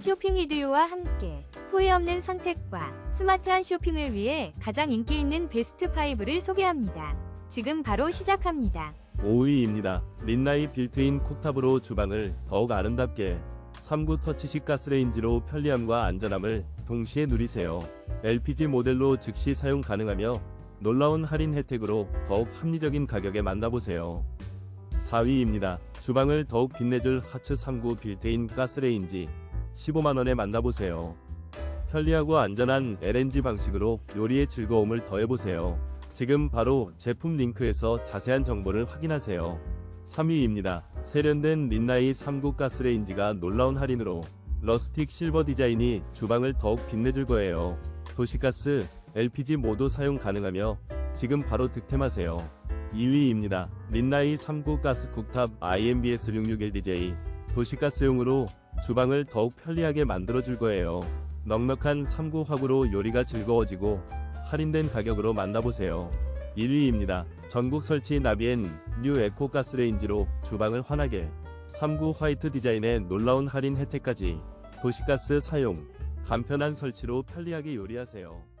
쇼핑 리드요와 함께 후회 없는 선택과 스마트한 쇼핑을 위해 가장 인기 있는 베스트 5를 소개합니다. 지금 바로 시작합니다. 5위입니다. 린나이 빌트인 쿡탑으로 주방을 더욱 아름답게 3구 터치식 가스레인지로 편리함과 안전함을 동시에 누리세요. LPG 모델로 즉시 사용 가능하며 놀라운 할인 혜택으로 더욱 합리적인 가격에 만나보세요. 4위입니다. 주방을 더욱 빛내줄 하츠 3구 빌트인 가스레인지 15만원에 만나보세요. 편리하고 안전한 LNG 방식으로 요리의 즐거움을 더해보세요. 지금 바로 제품 링크에서 자세한 정보를 확인하세요. 3위입니다. 세련된 린나이 3구 가스레인지가 놀라운 할인으로 러스틱 실버 디자인이 주방을 더욱 빛내줄 거예요. 도시가스, LPG 모두 사용 가능하며 지금 바로 득템하세요. 2위입니다. 린나이 3구 가스 쿡탑 IMBS 661DJ 도시가스용으로 주방을 더욱 편리하게 만들어줄 거예요. 넉넉한 3구 화구로 요리가 즐거워지고 할인된 가격으로 만나보세요. 1위입니다. 전국 설치 나비엔 뉴 에코 가스레인지로 주방을 환하게 3구 화이트 디자인의 놀라운 할인 혜택까지 도시가스 사용, 간편한 설치로 편리하게 요리하세요.